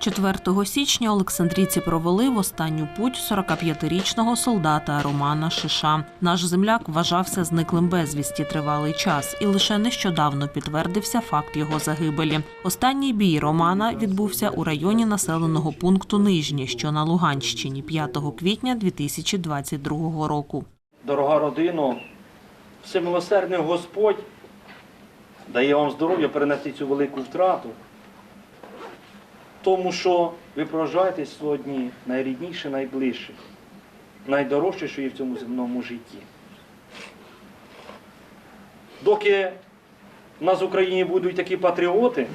4 січня Олександрійці провели в останню путь 45-річного солдата Романа Шиша. Наш земляк вважався зниклим безвісті тривалий час, і лише нещодавно підтвердився факт його загибелі. Останній бій Романа відбувся у районі населеного пункту Нижнє, що на Луганщині, 5 квітня 2022 року. Дорога родино, всемилосердний Господь дає вам здоров'я перенести цю велику втрату. Тому що ви проживаєте сьогодні найрідніше, найближче, найдорожче, що є в цьому земному житті. Доки в нас в Україні будуть такі патріоти,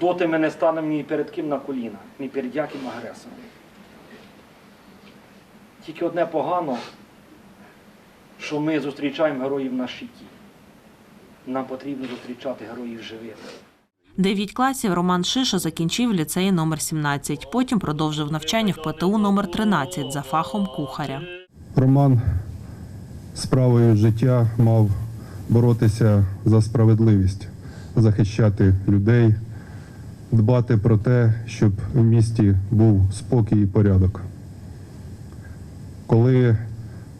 доти ми не станемо ні перед ким на коліна, ні перед яким агресором. Тільки одне погано, що ми зустрічаємо героїв на щиті. Нам потрібно зустрічати героїв живих. Дев'ять класів Роман Шиша закінчив ліцей номер 17. Потім продовжив навчання в ПТУ номер 13 за фахом кухаря. Роман справою життя мав боротися за справедливість, захищати людей, дбати про те, щоб в місті був спокій і порядок. Коли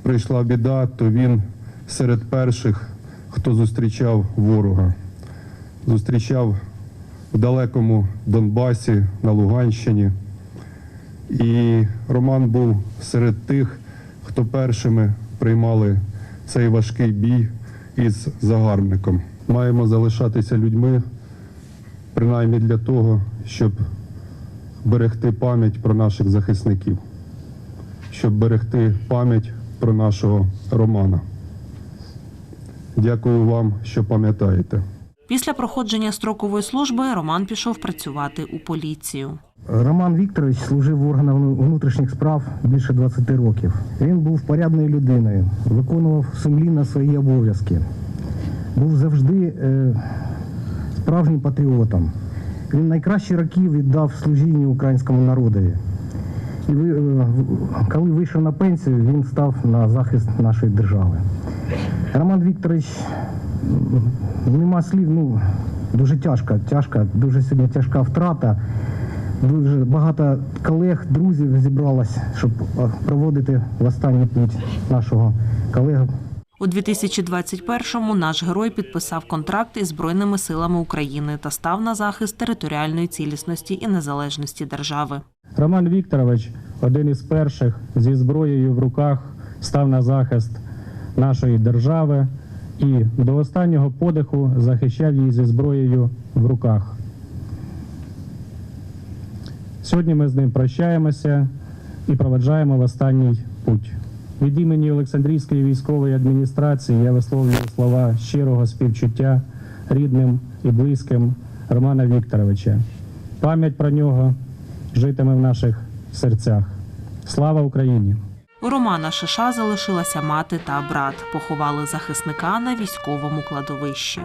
прийшла біда, то він серед перших, хто зустрічав ворога, зустрічав в далекому Донбасі, на Луганщині. І Роман був серед тих, хто першими приймали цей важкий бій із загарбником. Маємо залишатися людьми, принаймні для того, щоб берегти пам'ять про наших захисників, щоб берегти пам'ять про нашого Романа. Дякую вам, що пам'ятаєте. Після проходження строкової служби Роман пішов працювати у поліцію. Роман Вікторович служив в органах внутрішніх справ більше 20 років. Він був порядною людиною, виконував сумлінно свої обов'язки, був завжди е, справжнім патріотом. Він найкращі роки віддав служінню українському народові. І ви, е, коли вийшов на пенсію, він став на захист нашої держави. Роман Вікторович нема слів, ну дуже тяжка, тяжка, дуже сьогодні тяжка втрата. Дуже багато колег, друзів зібралось, щоб проводити в останній путь нашого колеги. У 2021-му наш герой підписав контракт із Збройними силами України та став на захист територіальної цілісності і незалежності держави. Роман Вікторович, один із перших зі зброєю в руках, став на захист нашої держави і до останнього подиху захищав її зі зброєю в руках. Сьогодні ми з ним прощаємося і проведжаємо в останній путь. Від імені Олександрійської військової адміністрації я висловлюю слова щирого співчуття рідним і близьким Романа Вікторовича. Пам'ять про нього житиме в наших серцях. Слава Україні! У Романа Шиша залишилася мати та брат. Поховали захисника на військовому кладовищі.